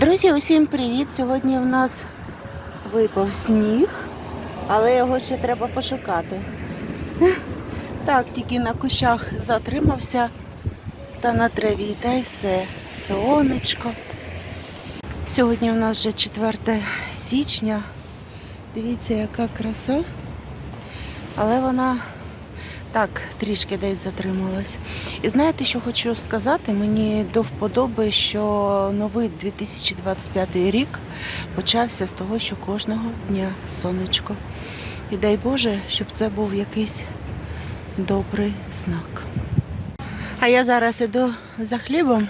Друзі, усім привіт! Сьогодні в нас випав сніг, але його ще треба пошукати. Так, тільки на кущах затримався та на траві, та й все. Сонечко. Сьогодні у нас вже 4 січня. Дивіться, яка краса. Але вона так трішки десь затрималась. І знаєте, що хочу сказати? Мені до вподоби, що новий 2025 рік почався з того, що кожного дня сонечко. І дай Боже, щоб це був якийсь добрий знак. А я зараз іду за хлібом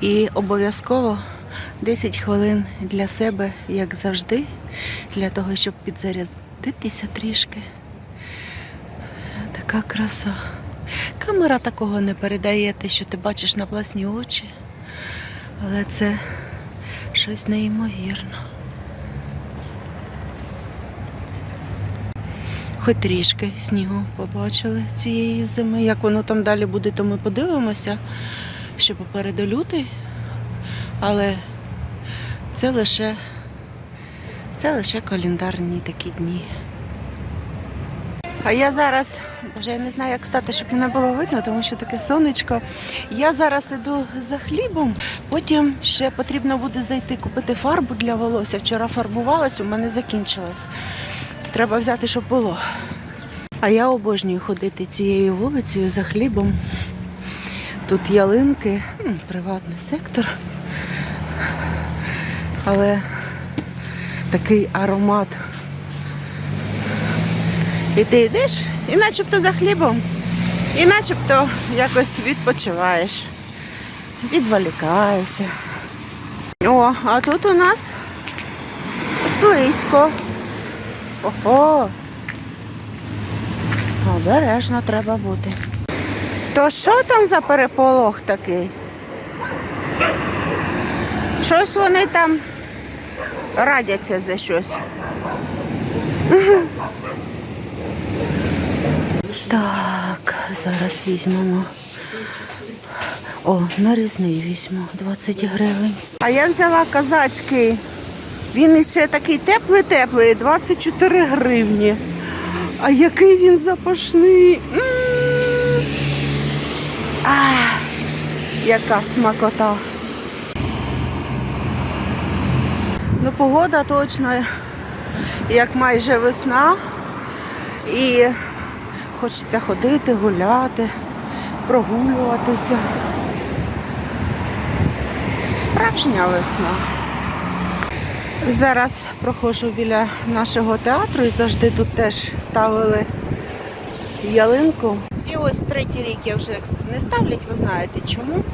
і обов'язково 10 хвилин для себе, як завжди, для того, щоб підзарядитися трішки. Така краса. Камера такого не передає, те, що ти бачиш на власні очі. Але це щось неймовірно. Хоч трішки снігу побачили цієї зими. Як воно там далі буде, то ми подивимося, що попереду лютий. Але це лише, це лише календарні такі дні. А я зараз, боже, я не знаю, як стати, щоб мене було видно, тому що таке сонечко. Я зараз іду за хлібом, потім ще потрібно буде зайти купити фарбу для волосся. Вчора фарбувалась, у мене закінчилась. Треба взяти, щоб було. А я обожнюю ходити цією вулицею за хлібом. Тут ялинки, приватний сектор. Але такий аромат і ти йдеш, і начебто за хлібом, і начебто якось відпочиваєш, відволікаєшся. О, а тут у нас слизько. Ого. Обережно треба бути. То що там за переполох такий? Щось вони там радяться за щось. Так, зараз візьмемо. О, нарізний візьму 20 гривень. А я взяла казацький. Він іще такий теплий-теплий, 24 гривні. А який він запашний. А, яка смакота. Ну, погода точно як майже весна. І Хочеться ходити, гуляти, прогулюватися. Справжня весна. Зараз проходжу біля нашого театру і завжди тут теж ставили ялинку. І ось третій рік я вже не ставлять, ви знаєте чому.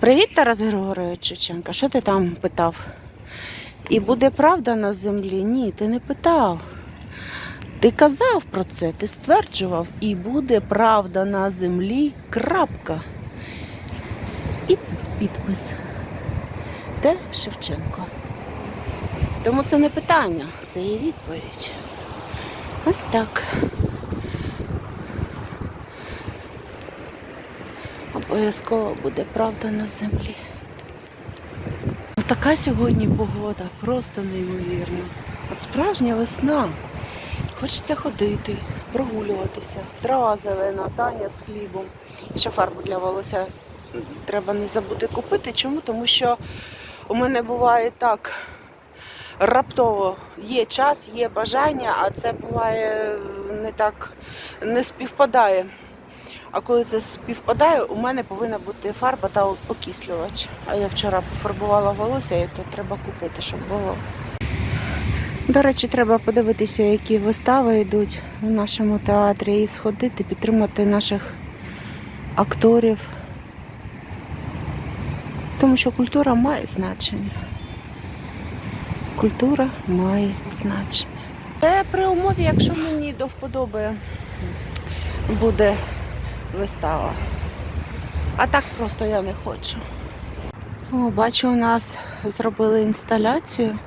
Привіт, Тарас Григорович Шевченка. Що ти там питав? І буде правда на землі? Ні, ти не питав. Ти казав про це, ти стверджував, і буде правда на землі. Крапка. І підпис. Де Шевченко? Тому це не питання, це є відповідь. Ось так. Обов'язково буде правда на землі. Така сьогодні погода, просто неймовірна. От справжня весна. Хочеться ходити, прогулюватися. Трава зелена, Таня з хлібом. Ще фарбу для волосся треба не забути купити. Чому? Тому що у мене буває так раптово є час, є бажання, а це буває не так не співпадає. А коли це співпадає, у мене повинна бути фарба та окислювач. А я вчора пофарбувала волосся, і то треба купити, щоб було. До речі, треба подивитися, які вистави йдуть в нашому театрі, і сходити, підтримати наших акторів. Тому що культура має значення. Культура має значення. Це при умові, якщо мені до вподоби буде вистава. А так просто я не хочу. О, бачу, у нас зробили інсталяцію.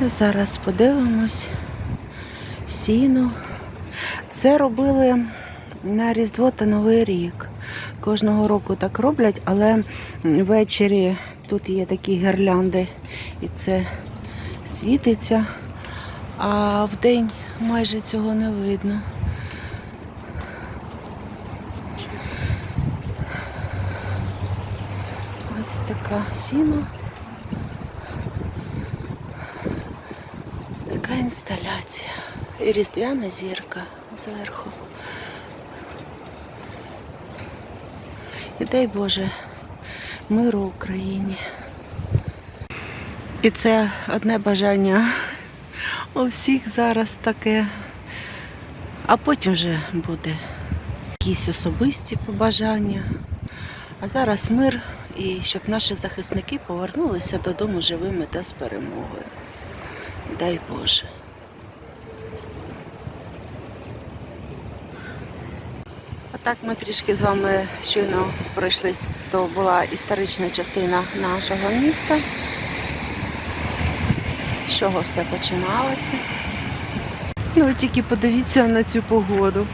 Зараз подивимось. Сіно. Це робили на Різдво та Новий рік. Кожного року так роблять, але ввечері тут є такі гірлянди, і це світиться, а вдень майже цього не видно. Ось така сіна. Така інсталяція. І різдвяна зірка зверху. І дай Боже, миру Україні. І це одне бажання у всіх зараз таке. А потім вже буде якісь особисті побажання. А зараз мир і щоб наші захисники повернулися додому живими та з перемогою. Дай Боже. Так ми трішки з вами щойно пройшлись. То була історична частина нашого міста. З чого все починалося. Ну, ви тільки подивіться на цю погоду.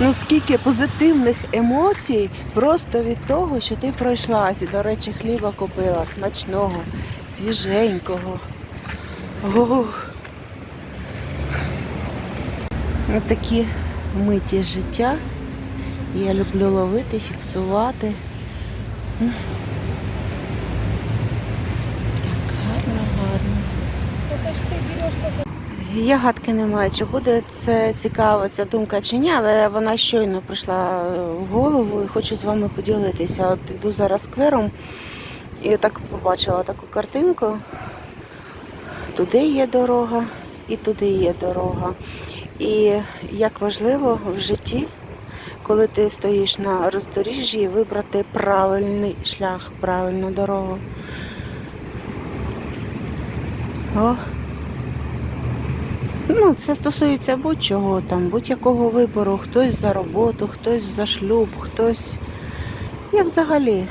Ну, скільки позитивних емоцій просто від того, що ти пройшлась. І, до речі, хліба купила смачного, свіженького. Ох. Ну, миті життя. Я люблю ловити, фіксувати. Так, гарно, гарно. Я гадки не маю, чи буде це цікава ця думка чи ні, але вона щойно прийшла в голову і хочу з вами поділитися. От іду зараз сквером і так побачила таку картинку. Туди є дорога і туди є дорога. І як важливо в житті, коли ти стоїш на роздоріжжі, вибрати правильний шлях, правильну дорогу. О, Ну, це стосується будь-чого там, будь-якого вибору. Хтось за роботу, хтось за шлюб, хтось. Я взагалі.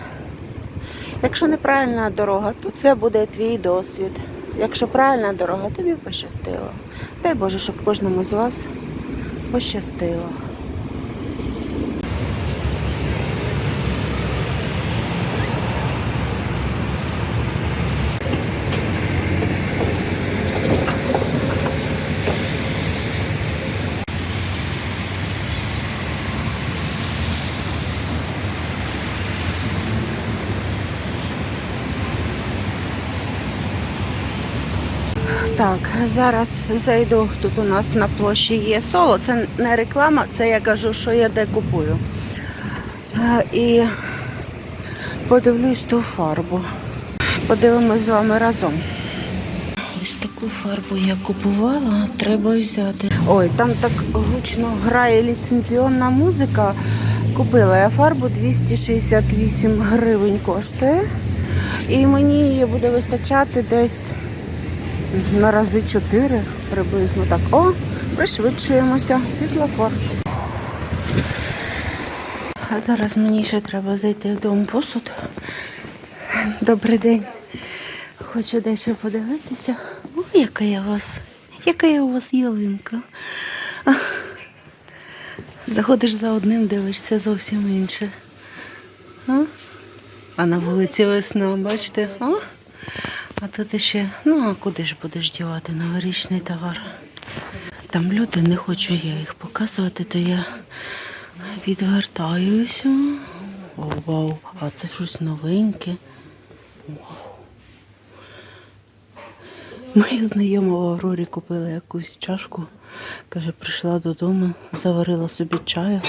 Якщо неправильна дорога, то це буде твій досвід. Якщо правильна дорога, тобі пощастило. Дай Боже, щоб кожному з вас пощастило. Так, зараз зайду. Тут у нас на площі є соло. Це не реклама, це я кажу, що я де купую. Е, І подивлюсь ту фарбу. Подивимось з вами разом. Ось таку фарбу я купувала, треба взяти. Ой, там так гучно грає ліцензіонна музика. Купила я фарбу 268 гривень коштує. І мені її буде вистачати десь на рази 4 приблизно так. О, пришвидшуємося. Світлофор. А зараз мені ще треба зайти в дом посуд. Добрий день. Хочу дещо подивитися. О, яка я у вас, яка я у вас ялинка. Заходиш за одним, дивишся зовсім інше. А, а на вулиці весна, бачите? О? А тут ще, ну а куди ж будеш дівати новорічний товар? Там люди не хочу я їх показувати, то я відвертаюся. О, вау, а це щось новеньке. Вау. Моя знайома в Аврорі купила якусь чашку. Каже, прийшла додому, заварила собі чаю.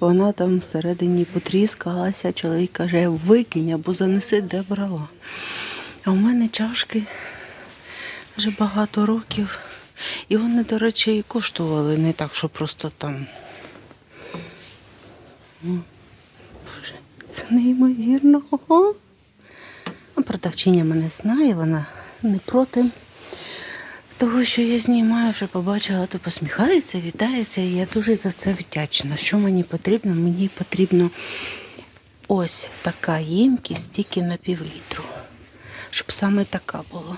Вона там всередині потріскалася. Чоловік каже, викинь або занеси, де брала. А у мене чашки вже багато років. І вони, до речі, і коштували не так, що просто там. Ну, Боже, це неймовірно. Продавчиня мене знає, вона не проти того, що я знімаю, вже побачила, то посміхається, вітається. І я дуже за це вдячна. Що мені потрібно? Мені потрібно ось така ємкість тільки на півлітру щоб саме така була.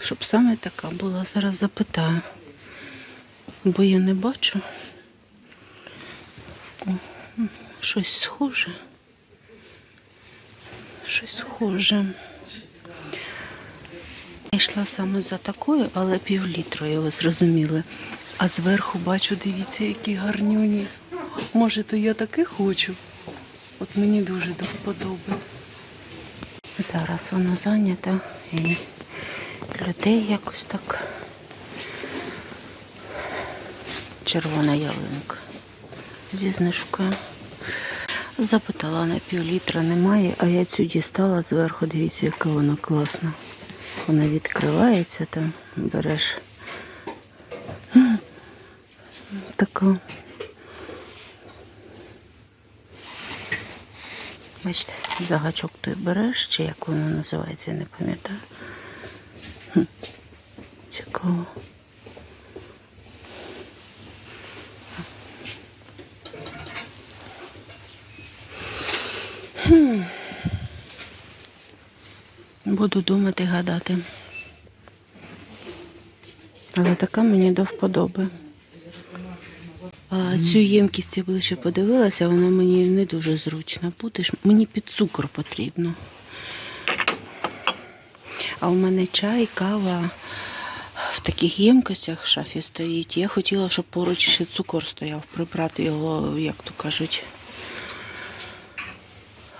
Щоб саме така була. Зараз запитаю. Бо я не бачу. О, щось схоже. щось схоже. Я йшла саме за такою, але півлітрою, ви зрозуміли. А зверху бачу, дивіться, які гарнюні. Може, то я таке хочу. От мені дуже до. Зараз воно зайнято і людей якось так. Червона ялинка зі знижкою. Запитала на півлітра немає, а я цю дістала зверху. Дивіться, яка вона класна. Вона відкривається там, береш. Така. Бачите, за гачок ти береш, чи як воно називається, не пам'ятаю. Цікаво. Буду думати, гадати. Але така мені до вподоби. Цю ємкість я ближче подивилася, вона мені не дуже зручна. Будеш, мені під цукор потрібно. А у мене чай, кава в таких ємкостях в шафі стоїть. Я хотіла, щоб поруч ще цукор стояв, прибрати його, як то кажуть,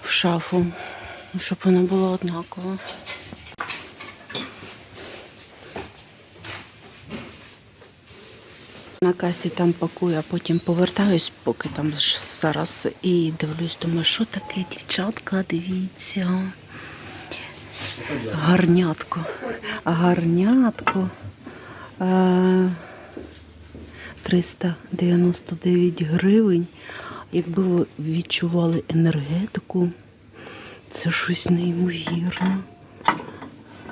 в шафу, щоб воно було однаково. На касі там пакую, а потім повертаюсь, поки там зараз і дивлюсь, думаю, що таке, дівчатка, дивіться. Гарнятко. Гарнятко. Е, 399 гривень. Якби ви відчували енергетику, це щось неймовірне.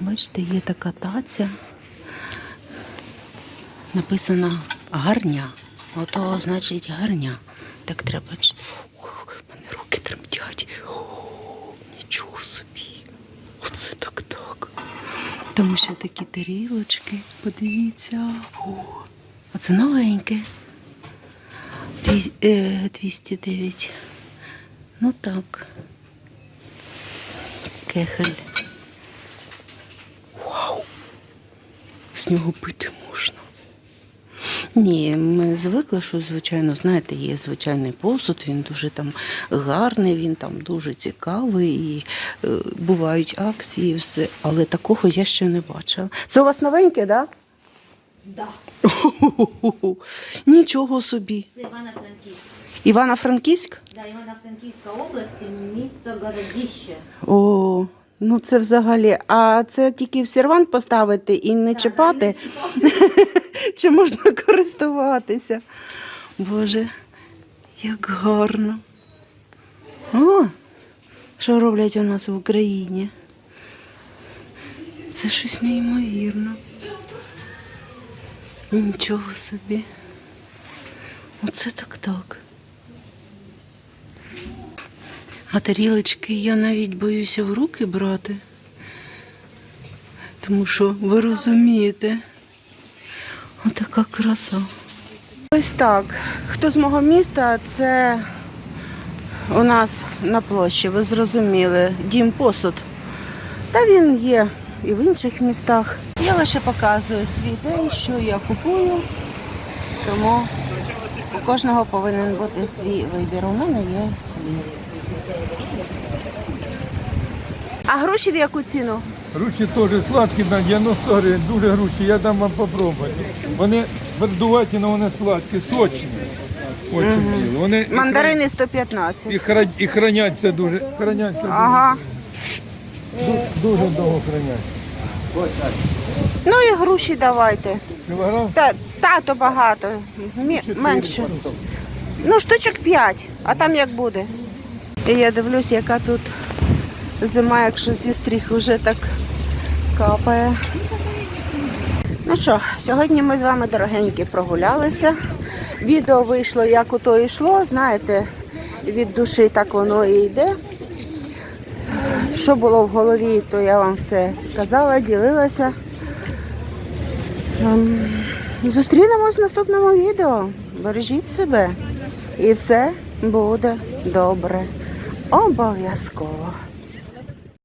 Бачите, є така таця. Написано гарня. Ото значить гарня. Так треба. в мене руки тремтять. Нічого собі. Оце так так. Тому що такі тарілочки, подивіться. О, а це новеньке. Е, 209. Ну так. Кехель. Вау! З нього пити можна. Ні, ми звикли, що, звичайно, знаєте, є звичайний посуд, він дуже там гарний, він там дуже цікавий, і е, бувають акції, все. Але такого я ще не бачила. Це у вас новеньке, так? Да, Да? Нічого собі. це Івано-Франківськ. Івано-Франківськ? Да, Івано-Франківська область, місто Городище. О, ну це взагалі. А це тільки в сервант поставити і не чіпати? Чи можна користуватися? Боже, як гарно. О, що роблять у нас в Україні? Це щось неймовірно. Нічого собі. Оце так так. А тарілочки я навіть боюся в руки брати. Тому що ви розумієте, отака краса. Ось так. Хто з мого міста, це у нас на площі, ви зрозуміли, дім посуд. Та він є і в інших містах. Я лише показую свій день, що я купую, тому у кожного повинен бути свій вибір. У мене є свій. А гроші в яку ціну? Груші теж сладкі на 90 гривень, дуже груші, я дам вам попробувати. Вони вердуваті, але вони сладкі, сочні. Очень. Вони і Мандарини хран- 115. і, хра- і храняться дуже. Храняться дуже. Ага. Ду- Дуже довго хранять. Ну і груші давайте. Кілограм? Та, тато багато, Мі- менше. Ну, штучок 5, а там як буде. І я дивлюсь, яка тут зима, якщо зі стріх вже так капає. Ну що, сьогодні ми з вами, дорогенькі, прогулялися. Відео вийшло, як ото йшло, знаєте, від душі так воно і йде. Що було в голові, то я вам все казала, ділилася. Ем, Зустрінемось в наступному відео. Бережіть себе і все буде добре. Обов'язково.